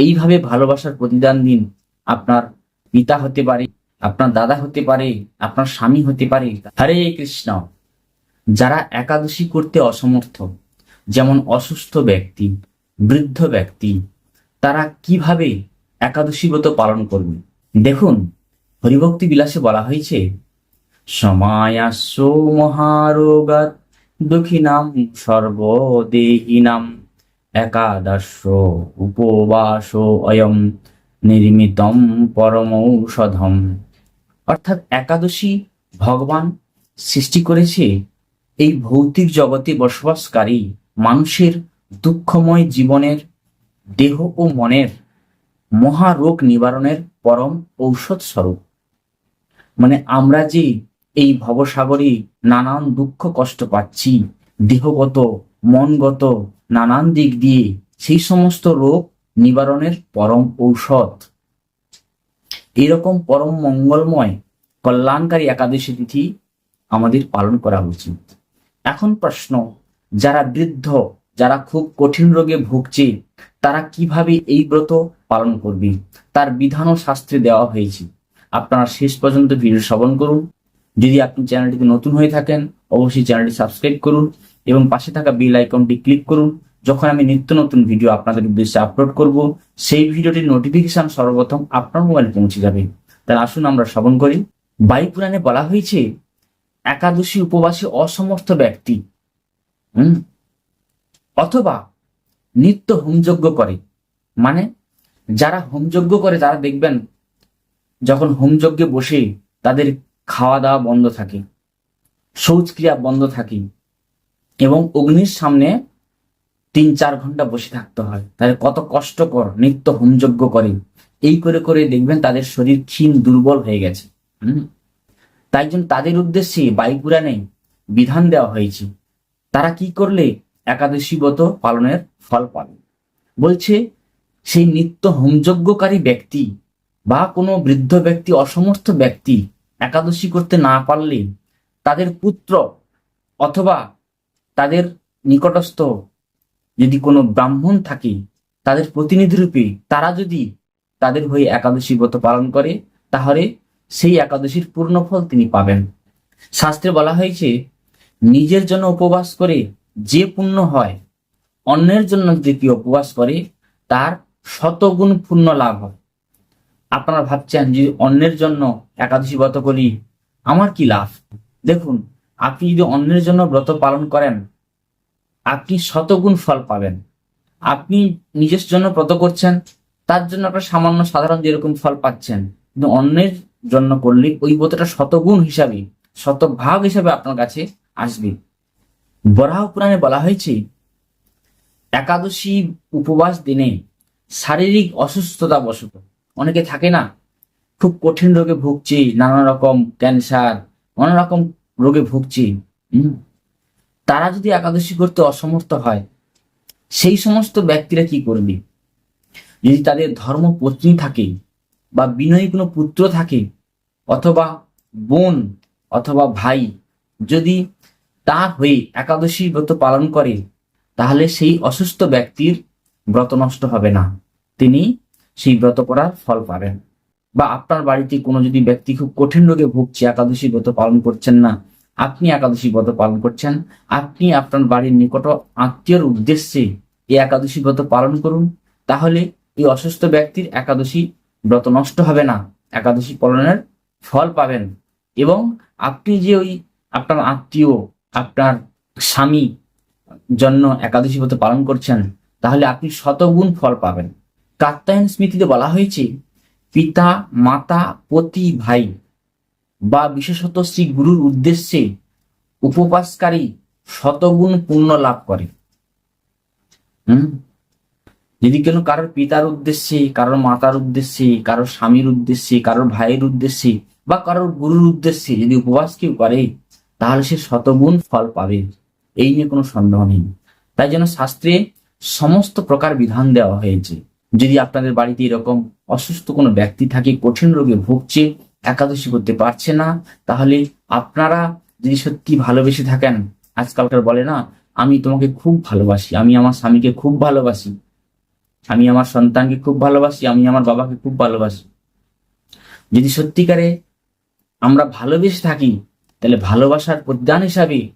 এইভাবে ভালোবাসার প্রতিদান দিন। আপনার পিতা হতে পারে, আপনার দাদা হতে পারে, আপনার স্বামী হতে পারে। হরে কৃষ্ণ। যারা একাদশী করতে অসমর্থ, যেমন অসুস্থ ব্যক্তি, বৃদ্ধ ব্যক্তি, তারা কীভাবে একাদশী ব্রত পালন করবে? দেখুন, হরিভক্তি বিলাসে বলা হয়েছে সমায়াস্য মহারোগাত দুঃখিনাম সর্বদেহিনাম। একাদশ উপবাস অয়ম নির্মিতম পরমৌষধম। অর্থাৎ একাদশী ভগবান সৃষ্টি করেছে এই ভৌতিক জগতে বসবাসকারী মানুষের দুঃখময় জীবনের, দেহ ও মনের মহারোগ নিবারণের পরম ঔষধ স্বরূপ। মানে আমরা যে এই ভবসাগরে নানান দুঃখ কষ্ট পাচ্ছি, দেহগত, মনগত নানান দিক দিয়ে সেই সমস্ত রোগ নিবারণের পরম ঔষধ। এরকম পরম মঙ্গলময় কল্যাণকারী একাদশী তিথি আমাদের পালন করা উচিত। এখন প্রশ্ন, যারা বৃদ্ধ, যারা খুব কঠিন রোগে ভুগছে, তারা কীভাবে এই ব্রত পালন করবে? তার বিধান ও শাস্ত্রে দেওয়া হয়েছে। আপনারা শেষ পর্যন্ত ভিডিও শ্রবণ করুন। যদি আপনি চ্যানেলটিতে নতুন হয়ে থাকেন, অবশ্যই চ্যানেলটি সাবস্ক্রাইব করুন এবং পাশে থাকা বেল আইকনটি ক্লিক করুন। যখন আমি নিত্য নতুন ভিডিও আপনাদের উদ্দেশ্যে আপলোড করব, সেই ভিডিওটির নোটিফিকেশন সর্বপ্রথম আপনার মোবাইলে পৌঁছে যাবে। তাহলে আসুন আমরা শ্রবণ করি। বায়ুপুরাণে বলা হয়েছে, একাদশী উপবাসী অসমর্থ ব্যক্তি, হুম, অথবা নিত্য হোমযজ্ঞ করে। মানে যারা হোমযজ্ঞ করে, তারা দেখবেন যখন হোমযজ্ঞে বসে তাদের খাওয়া দাওয়া বন্ধ থাকে, শৌচক্রিয়া বন্ধ থাকে এবং অগ্নির সামনে তিন চার ঘণ্টা বসে থাকতে হয়। তাদের কত কষ্টকর, নিত্য হোমযজ্ঞ করে এই করে করে দেখবেন তাদের শরীর ক্ষীণ দুর্বল হয়ে গেছে। তাই জন্য তাদের উদ্দেশ্যে বায়ুপুরাণে বিধান দেওয়া হয়েছে, তারা কি করলে একাদশী ব্রত পালনের ফল পাবে? বলছে, সেই নিত্য হোমযজ্ঞকারী ব্যক্তি বা কোনো বৃদ্ধ ব্যক্তি, অসমর্থ ব্যক্তি একাদশী করতে না পারলে তাদের পুত্র অথবা তাদের নিকটস্থ যদি কোনো ব্রাহ্মণ থাকে, তাদের প্রতিনিধিরূপে তারা যদি তাদের হয়ে একাদশী ব্রত পালন করে, তাহলে সেই একাদশীর পূর্ণ ফল তিনি পাবেন। শাস্ত্রে বলা হয়েছে, নিজের জন্য উপবাস করে যে পুণ্য হয়, অন্যের জন্য যদি কেউ উপবাস করে, তার শতগুণ পুণ্য লাভ হয়। আপনারা ভাবছেন যে অন্যের জন্য একাদশী ব্রত করি, আমার কি লাভ? দেখুন, আপনি যদি অন্যের জন্য ব্রত পালন করেন আপনি শতগুণ ফল পাবেন। আপনি নিজের জন্য ব্রত করছেন, তার জন্য আপনার সামান্য সাধারণ যেরকম ফল পাচ্ছেন, কিন্তু অন্যের জন্য করলে ওই ব্রতটা শতগুণ হিসাবে, শতভাগ হিসাবে আপনার কাছে আসবে। বরাহ পুরাণে বলা হয়েছে, একাদশী উপবাস দিনে শারীরিক অসুস্থতা বশত অনেকে থাকে না, খুব কঠিন রোগে ভুগছি, নানা রকম ক্যান্সার, নানা রকম রোগে ভুগছি। তারা যদি একাদশী করতে অসমর্থ হয়, সেই সমস্ত ব্যক্তিরা কি করবে? যদি তাদের ধর্ম পত্নী থাকে বা বিনয়ী কোনো পুত্র থাকে অথবা বোন অথবা ভাই, যদি তার হয়ে একাদশী ব্রত পালন করে, তাহলে সেই অসুস্থ ব্যক্তির ব্রত নষ্ট হবে না। তিনি সেই ব্রত করার ফল পাবেন। বা আপনার বাড়িতে কোনো যদি ব্যক্তি খুব কঠিন রোগে ভুগছে, একাদশী ব্রত পালন করছেন না আপনি একাদশী ব্রত পালন করছেন, আপনি আপনার বাড়ির নিকট আত্মীয়র উদ্দেশ্যে এই একাদশী ব্রত পালন করুন, তাহলে এই অসুস্থ ব্যক্তির একাদশী ব্রত নষ্ট হবে না, একাদশী পালনের ফল পাবেন। এবং আপনি যে ওই আপনার আত্মীয়, আপনার স্বামী জন্য একাদশী ব্রত পালন করছেন, তাহলে আপনি শতগুণ ফল পাবেন। কাত্তায়ন স্মৃতিতে বলা হয়েছে, পিতা, মাতা, পতি, ভাই বা বিশেষত শ্রী গুরুর উদ্দেশ্যে উপবাসকারী শতগুণ পুণ্য লাভ করে। হম? যদি কেন কারোর পিতার উদ্দেশ্যে, কারোর মাতার উদ্দেশ্যে, কারোর স্বামীর উদ্দেশ্যে, কারোর ভাইয়ের উদ্দেশ্যে বা কারোর গুরুর উদ্দেশ্যে যদি উপবাস কেউ করে, তাহলে সে শতগুণ ফল পাবে। এই নিয়ে কোনো সন্দেহ নেই। তাই জন্য শাস্ত্রে সমস্ত প্রকার বিধান দেওয়া হয়েছে। যদি আপনাদের বাড়িতে এরকম অসুস্থ কোনো ব্যক্তি থাকে, কঠিন রোগে ভুগছে একাদশী করতে পারছে না, তাহলে আপনারা যদি সত্যি ভালোবেসে থাকেন আজকালকার বলে না, আমি তোমাকে খুব ভালোবাসি, আমি আমার স্বামীকে খুব ভালোবাসি, আমি আমার সন্তানকে খুব ভালোবাসি, আমি আমার বাবাকে খুব ভালোবাসি। যদি সত্যিকারে আমরা ভালোবেসে থাকি, তাহলে ভালোবাসার প্রদান হিসাবে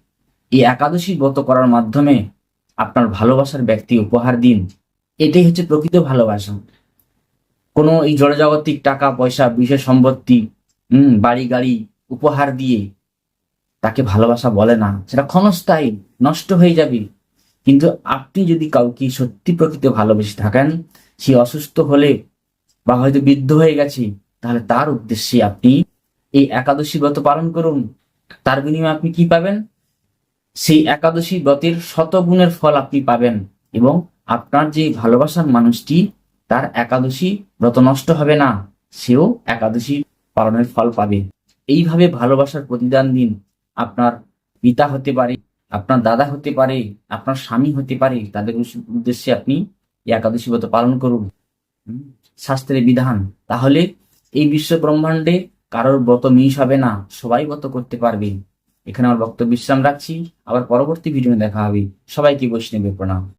এই একাদশী ব্রত করার মাধ্যমে আপনার ভালোবাসার ব্যক্তি উপহার দিন। এটাই হচ্ছে প্রকৃত ভালোবাসা। কোনো এই জড়জাগতিক টাকা, পয়সা, বিশেষ সম্পত্তি হম, বাড়ি গাড়ি উপহার দিয়ে তাকে ভালোবাসা বলে না। সেটা ক্ষণস্থায়ী, নষ্ট হয়ে যাবে। কিন্তু আপনি যদি কাউকে সত্যি প্রকৃত ভালোবেসে থাকেন, সে অসুস্থ হলে বা হয়তো বৃদ্ধ হয়ে গেছে, তাহলে তার উদ্দেশ্যে আপনি এই একাদশী ব্রত পালন করুন। তার বিনিময়ে আপনি কি পাবেন? সেই একাদশী ব্রতের শতগুণের ফল আপনি পাবেন এবং আপনার যে ভালোবাসার মানুষটি, তার একাদশী ব্রত নষ্ট হবে না। সেও একাদশী পালনের ফল পাবে। এইভাবে ভালোবাসার প্রতিদান দিন আপনার পিতা হতে পারে, আপনার দাদা হতে পারে, আপনার স্বামী হতে পারে, তাদের উদ্দেশ্যে আপনি একাদশী ব্রত পালন করুন। শাস্ত্রের বিধান, তাহলে এই বিশ্ব ব্রহ্মাণ্ডে কারোর ব্রত মিস হবে না, সবাই ব্রত করতে পারবে। এখানে আমার বক্তব্য বিশ্রাম রাখছি, আবার পরবর্তী ভিডিও দেখা হবে। সবাইকে বৈষ্ণবের প্রণাম।